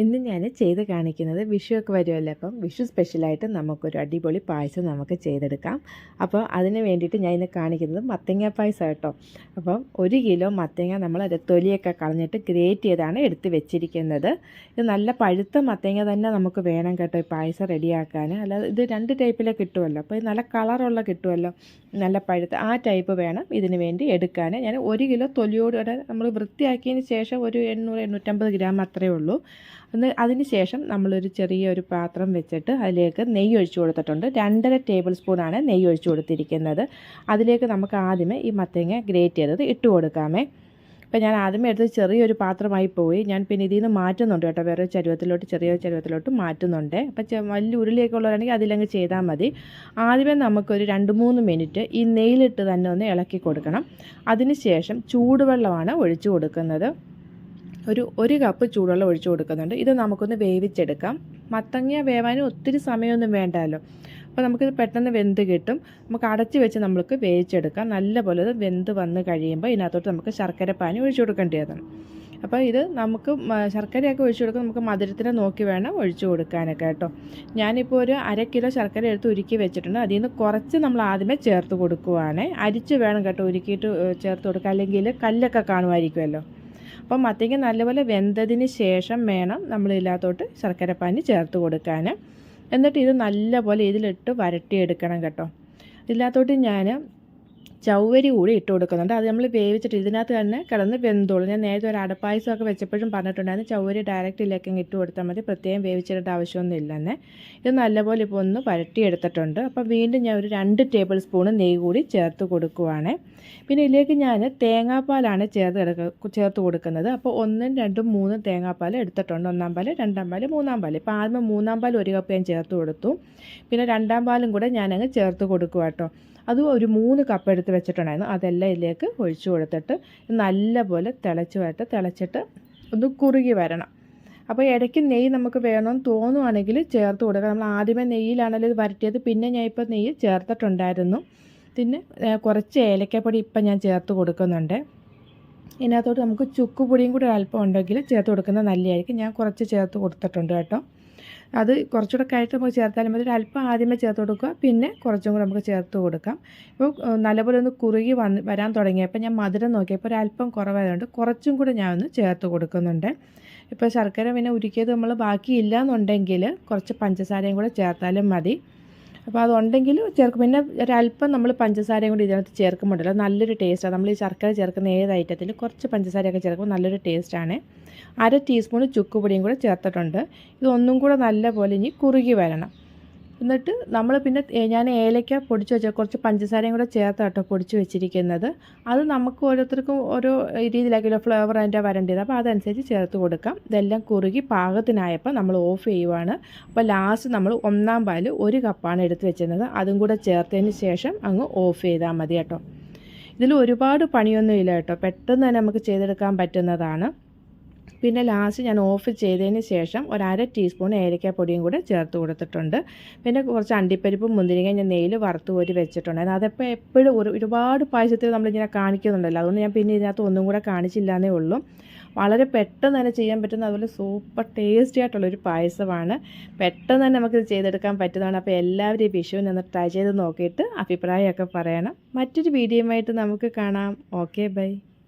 ഇന്ന് ഞാൻ ചെയ്ത് കാണിക്കുന്നത് വിഷുവൊക്കെ വരുമല്ലോ അപ്പം വിഷു സ്പെഷ്യലായിട്ട് നമുക്കൊരു അടിപൊളി പായസം നമുക്ക് ചെയ്തെടുക്കാം. അപ്പോൾ അതിന് വേണ്ടിയിട്ട് ഞാൻ ഇന്ന് കാണിക്കുന്നത് മത്തങ്ങ പായസം കേട്ടോ. അപ്പം ഒരു കിലോ മത്തങ്ങ നമ്മൾ തൊലിയൊക്കെ കളഞ്ഞിട്ട് ഗ്രേറ്റ് ചെയ്താണ് എടുത്ത് വെച്ചിരിക്കുന്നത്. ഇത് നല്ല പഴുത്ത മത്തങ്ങ തന്നെ നമുക്ക് വേണം കേട്ടോ ഈ പായസം റെഡിയാക്കാൻ. അല്ലാതെ ഇത് രണ്ട് ടൈപ്പിലെ കിട്ടുമല്ലോ അപ്പോൾ ഇത് നല്ല കളറുള്ള കിട്ടുമല്ലോ നല്ല പഴുത്ത ആ ടൈപ്പ് വേണം ഇതിന് വേണ്ടി എടുക്കാൻ. ഞാൻ ഒരു കിലോ തൊലിയോടെ നമ്മൾ വൃത്തിയാക്കിയതിന് ശേഷം ഒരു എണ്ണൂറ് എണ്ണൂറ്റമ്പത് ഗ്രാം അത്രയേ ഉള്ളൂ. ഒന്ന് അതിന് ശേഷം നമ്മളൊരു ചെറിയൊരു പാത്രം വെച്ചിട്ട് അതിലേക്ക് നെയ്യ് ഒഴിച്ചു കൊടുത്തിട്ടുണ്ട്. രണ്ടര ടേബിൾ സ്പൂണാണ് നെയ്യ് ഒഴിച്ചു കൊടുത്തിരിക്കുന്നത്. അതിലേക്ക് നമുക്ക് ആദ്യമേ ഈ മത്തങ്ങ ഗ്രേറ്റ് ചെയ്തത് ഇട്ട് കൊടുക്കാമേ. അപ്പോൾ ഞാൻ ആദ്യമേ എടുത്ത് ചെറിയൊരു പാത്രമായി പോയി. ഞാൻ പിന്നെ ഇതിൽ നിന്ന് മാറ്റുന്നുണ്ട് കേട്ടോ. വേറെ ചരുവത്തിലോട്ട് ചെറിയ ചരുവത്തിലോട്ട് മാറ്റുന്നുണ്ട്. അപ്പോൾ വലിയ ഉരുളിയൊക്കെ ഉള്ളവരാണെങ്കിൽ അതിലങ്ങ് ചെയ്താൽ മതി. ആദ്യമേ നമുക്കൊരു രണ്ട് മൂന്ന് മിനിറ്റ് ഈ നെയ്യിലിട്ട് തന്നെ ഒന്ന് ഇളക്കി കൊടുക്കണം. അതിന് ശേഷം ചൂടുവെള്ളമാണ് ഒഴിച്ചു കൊടുക്കുന്നത്. ഒരു ഒരു കപ്പ് ചൂടുവെള്ളം ഒഴിച്ചു കൊടുക്കുന്നുണ്ട്. ഇത് നമുക്കൊന്ന് വേവിച്ചെടുക്കാം. മത്തങ്ങ വേവാനും ഒത്തിരി സമയമൊന്നും വേണ്ടല്ലോ. അപ്പോൾ നമുക്കിത് പെട്ടെന്ന് വെന്ത് കിട്ടും. നമുക്ക് അടച്ച് വെച്ച് നമ്മൾക്ക് വേവിച്ചെടുക്കാം. നല്ലപോലെ ഇത് വെന്ത് വന്ന് കഴിയുമ്പോൾ ഇതിനകത്തോട്ട് നമുക്ക് ശർക്കര പാനി ഒഴിച്ചു കൊടുക്കേണ്ടതാണ് അപ്പോൾ ഇത് നമുക്ക് ശർക്കരയൊക്കെ ഒഴിച്ചു കൊടുക്കാൻ നമുക്ക് മധുരത്തിനെ നോക്കി വേണം ഒഴിച്ചു കൊടുക്കാനൊക്കെ കേട്ടോ. ഞാനിപ്പോൾ ഒരു അര കിലോ ശർക്കര എടുത്ത് ഉരുക്കി വെച്ചിട്ടുണ്ട്. അതിൽ നിന്ന് കുറച്ച് നമ്മൾ ആദ്യമേ ചേർത്ത് കൊടുക്കുവാണേ. അരിച്ച് വേണം കേട്ടോ ഉരുക്കിയിട്ട് ചേർത്ത് കൊടുക്കുക അല്ലെങ്കിൽ കല്ലൊക്കെ കാണുമായിരിക്കുമല്ലോ. അപ്പം മത്തിക്ക് നല്ലപോലെ വെന്തതിന് ശേഷം വേണം നമ്മൾ ഇതിനകത്തോട്ട് ശർക്കരപ്പാനി ചേർത്ത് കൊടുക്കാൻ. എന്നിട്ട് ഇത് നല്ലപോലെ ഇതിലിട്ട് വരട്ടിയെടുക്കണം കേട്ടോ. ഇല്ലാത്തോട്ട് ഞാൻ ചൗവരി കൂടി ഇട്ട് കൊടുക്കുന്നുണ്ട്. അത് നമ്മൾ വേവിച്ചിട്ട് ഇതിനകത്ത് തന്നെ കിടന്ന് വെന്തോളും. ഞാൻ നേരത്തെ ഒരു അടപ്പായസമൊക്കെ വെച്ചപ്പോഴും പറഞ്ഞിട്ടുണ്ടായിരുന്നു ചൗവരി ഡയറക്റ്റ് ഇല്ലേക്ക് ഇട്ട് കൊടുത്താൽ മതി. പ്രത്യേകം വേവിച്ചിടേണ്ട ആവശ്യമൊന്നും ഇല്ലെന്ന്. ഇത് നല്ലപോലെ ഇപ്പോൾ ഒന്ന് വരട്ടിയെടുത്തിട്ടുണ്ട്. അപ്പോൾ വീണ്ടും ഞാൻ ഒരു രണ്ട് ടേബിൾ സ്പൂണ് നെയ്യ് കൂടി ചേർത്ത് കൊടുക്കുവാണ്. പിന്നെ ഇതിലേക്ക് ഞാൻ തേങ്ങാപ്പാലാണ് ചേർത്ത് എടുക്ക ചേർത്ത് കൊടുക്കുന്നത്. അപ്പോൾ ഒന്നും രണ്ടും മൂന്നും തേങ്ങാപ്പാൽ എടുത്തിട്ടുണ്ട്. ഒന്നാം പാൽ രണ്ടാം പാൽ മൂന്നാം പാൽ ഇപ്പോൾ ആദ്യം മൂന്നാം പാൽ ഒരു കപ്പ് ഞാൻ ചേർത്ത് കൊടുത്തു. പിന്നെ രണ്ടാം പാലും കൂടെ ഞാനങ്ങ് ചേർത്ത് കൊടുക്കുക കേട്ടോ അതും ഒരു മൂന്ന് കപ്പ് എടുത്ത് വെച്ചിട്ടുണ്ടായിരുന്നു. അതെല്ലാം ഇതിലേക്ക് ഒഴിച്ചു കൊടുത്തിട്ട് നല്ലപോലെ തിളച്ച് വരട്ട് തിളച്ചിട്ട് ഒന്ന് കുറുകി വരണം. അപ്പോൾ ഇടയ്ക്ക് നെയ്യ് നമുക്ക് വേണമെന്ന് തോന്നുവാണെങ്കിൽ ചേർത്ത് കൊടുക്കുക നമ്മൾ ആദ്യമേ നെയ്യിലാണല്ലോ ഇത് വരട്ടിയത്. പിന്നെ ഞാൻ ഇപ്പോൾ നെയ്യ് ചേർത്തിട്ടുണ്ടായിരുന്നു. പിന്നെ കുറച്ച് ഏലക്കപ്പൊടി ഇപ്പം ഞാൻ ചേർത്ത് കൊടുക്കുന്നുണ്ട്. ഇതിനകത്തോട്ട് നമുക്ക് ചുക്കുപൊടിയും കൂടി അല്പം ഉണ്ടെങ്കിൽ ചേർത്ത് കൊടുക്കുന്നത് നല്ലതായിരിക്കും. ഞാൻ കുറച്ച് ചേർത്ത് കൊടുത്തിട്ടുണ്ട് കേട്ടോ. അത് കുറച്ചുകൂടെ കഴിഞ്ഞിട്ട് നമുക്ക് ചേർത്താലും മതി. അല്പം ആദ്യമേ ചേർത്ത് കൊടുക്കുക. പിന്നെ കുറച്ചും കൂടെ നമുക്ക് ചേർത്ത് കൊടുക്കാം. ഇപ്പോൾ നല്ലപോലെ ഒന്ന് കുറുകി വന്ന് വരാൻ തുടങ്ങിയപ്പോൾ ഞാൻ മധുരം നോക്കിയപ്പോൾ ഒരു അല്പം കുറവായതുകൊണ്ട് കുറച്ചും കൂടെ ഞാൻ ഒന്ന് ചേർത്ത് കൊടുക്കുന്നുണ്ട്. ഇപ്പോൾ ശർക്കര പിന്നെ ഉരുക്കിയത് നമ്മൾ ബാക്കിയില്ല എന്നുണ്ടെങ്കിൽ കുറച്ച് പഞ്ചസാരയും കൂടെ ചേർത്താലും മതി. അപ്പോൾ അതുണ്ടെങ്കിൽ ചേർക്കും. പിന്നെ ഒരല്പം നമ്മൾ പഞ്ചസാരയും കൂടി ഇതിനകത്ത് ചേർക്കുമ്പോഴല്ലോ നല്ലൊരു ടേസ്റ്റാണ് നമ്മൾ ഈ ശർക്കര ചേർക്കുന്ന ഏത് ഐറ്റത്തിൽ കുറച്ച് പഞ്ചസാരയൊക്കെ ചേർക്കുമ്പോൾ നല്ലൊരു ടേസ്റ്റാണ് അര ടീസ്പൂൺ ചുക്കുപൊടിയും കൂടെ ചേർത്തിട്ടുണ്ട്. ഇതൊന്നും കൂടെ നല്ല പോലെ ഇനി കുറുകി വരണം. എന്നിട്ട് നമ്മൾ പിന്നെ ഞാൻ ഏലയ്ക്ക പൊടിച്ച് വെച്ച കുറച്ച് പഞ്ചസാരയും കൂടെ ചേർത്ത് കേട്ടോ പൊടിച്ച് വെച്ചിരിക്കുന്നത്. അത് നമുക്ക് ഓരോരുത്തർക്കും ഓരോ രീതിയിലാക്കിയുള്ള ഫ്ലേവർ അതിന്റെ വരേണ്ടത്. അപ്പോൾ അതനുസരിച്ച് ചേർത്ത് കൊടുക്കാം. ഇതെല്ലാം കുറുകി പാകത്തിനായപ്പോൾ നമ്മൾ ഓഫ് ചെയ്യുവാണ്. അപ്പോൾ ലാസ്റ്റ് നമ്മൾ ഒന്നാം പാൽ ഒരു കപ്പാണ് എടുത്ത് വെച്ചിരുന്നത്. അതും കൂടെ ചേർത്തതിന് ശേഷം അങ്ങ് ഓഫ് ചെയ്താൽ മതി കേട്ടോ. ഇതിൽ ഒരുപാട് പണിയൊന്നുമില്ല കേട്ടോ. പെട്ടെന്ന് തന്നെ നമുക്ക് ചെയ്തെടുക്കാൻ പറ്റുന്നതാണ്. പിന്നെ ലാസ്റ്റ് ഞാൻ ഓഫ് ചെയ്തതിന് ശേഷം ഒരു അര ടീസ്പൂൺ ഏലക്കാപ്പൊടിയും കൂടെ ചേർത്ത് കൊടുത്തിട്ടുണ്ട്. പിന്നെ കുറച്ച് അണ്ടിപ്പരിപ്പും മുന്തിരിങ്ങ ഞാൻ നെയ്യിൽ വറുത്ത് കോരി വെച്ചിട്ടുണ്ടായിരുന്നു അതപ്പോൾ എപ്പോഴും ഒരു ഒരുപാട് പായസത്തിൽ നമ്മളിങ്ങനെ കാണിക്കുന്നുണ്ടല്ലോ. അതുകൊണ്ട് ഞാൻ പിന്നെ ഇതിനകത്ത് ഒന്നും കൂടെ കാണിച്ചില്ലാന്നേ ഉള്ളൂ. വളരെ പെട്ടെന്ന് തന്നെ ചെയ്യാൻ പറ്റുന്ന അതുപോലെ സൂപ്പർ ടേസ്റ്റി ആയിട്ടുള്ളൊരു പായസമാണ്. പെട്ടെന്ന് തന്നെ നമുക്കിത് ചെയ്തെടുക്കാൻ പറ്റുന്നതാണ്. അപ്പോൾ എല്ലാവരും ഈ വിഷുവിന് ഒന്ന് ട്രൈ ചെയ്ത് നോക്കിയിട്ട് അഭിപ്രായമൊക്കെ പറയണം. മറ്റൊരു വീഡിയോയുമായിട്ട് നമുക്ക് കാണാം. Okay bye